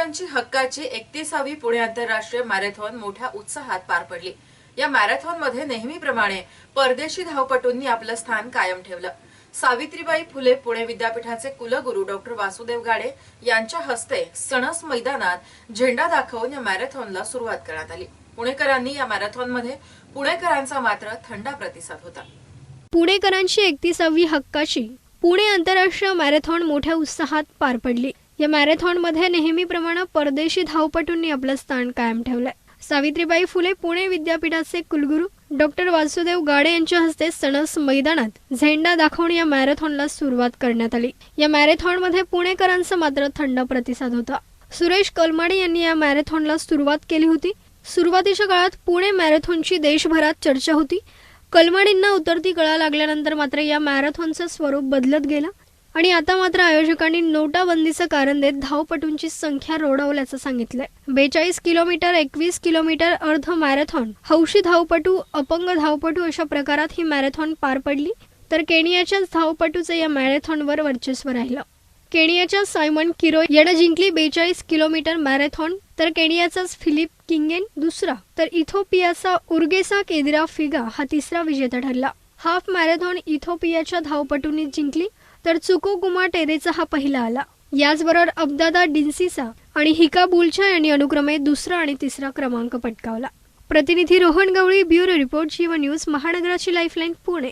शेतकऱ्यांची हक्काची एकतीसावी पुणे आंतरराष्ट्रीय मॅरेथॉन मोठ्या उत्साहात पार पडली. या मॅरेथॉनमध्ये नेहमीप्रमाणे परदेशी धावपटूंनी आपलं स्थान कायम ठेवलं. सावित्रीबाई फुले पुणे विद्यापीठाचे कुलगुरू डॉक्टर वासुदेव गाडे यांच्या हस्ते सणस मैदानात झेंडा दाखवून या मॅरेथॉनला सुरुवात करण्यात आली. पुणेकरांनी या मॅरेथॉनमध्ये पुणेकरांचा मात्र थंडा प्रतिसाद होता. पुणेकरांची एकतीसावी हक्काची पुणे आंतरराष्ट्रीय मॅरेथॉन मोठ्या उत्साहात पार पडली. या मॅरेथॉनमध्ये नेहमीप्रमाणे परदेशी धावपटूंनी आपलं स्थान कायम ठेवलंय. सावित्रीबाई फुले पुणे विद्यापीठाचे कुलगुरू. डॉक्टर वासुदेव गाडे यांच्या हस्ते सणस मैदानात झेंडा दाखवून या मॅरेथॉनला सुरुवात करण्यात आली. या मॅरेथॉनमध्ये पुणेकरांचा मात्र थंड प्रतिसाद होता. सुरेश कलमाडे यांनी या मॅरेथॉनला सुरुवात केली होती. सुरुवातीच्या काळात पुणे मॅरेथॉनची देशभरात चर्चा होती. कलमाडींना उतरती कळा लागल्यानंतर मात्र या मॅरेथॉनचं स्वरूप बदलत गेलं. आणि आता मात्र आयोजकांनी नोटाबंदीचं कारण देत धावपटूंची संख्या रोडवल्याचं सांगितलंय. बेचाळीस किलोमीटर एकवीस किलोमीटर अर्ध मॅरेथॉन. हौशी धावपटू अपंग धावपटू अशा प्रकारात ही मॅरेथॉन पार पडली. तर केनियाच्याच धावपटूचं या मॅरेथॉनवर वर्चस्व राहिलं. केनियाच्या सायमन किरो यानं जिंकली बेचाळीस किलोमीटर मॅरेथॉन तर केनियाचाच फिलिप किंगेन दुसरा. तर इथोपियाचा उर्गेसा केदिरा फिगा हा तिसरा विजेता ठरला. हाफ मॅरेथॉन इथोपियाच्या धावपटूंनी जिंकली. तर चुको कुमा टेरेचा हा पहिला आला. याचबरोबर अब्दादा डिन्सीसा आणि हिका बुलछा यांनी अनुक्रमे दुसरा आणि तिसरा क्रमांक पटकावला. प्रतिनिधी Rohan Gawali bureau report Jeevan news महानगराची lifeline Pune.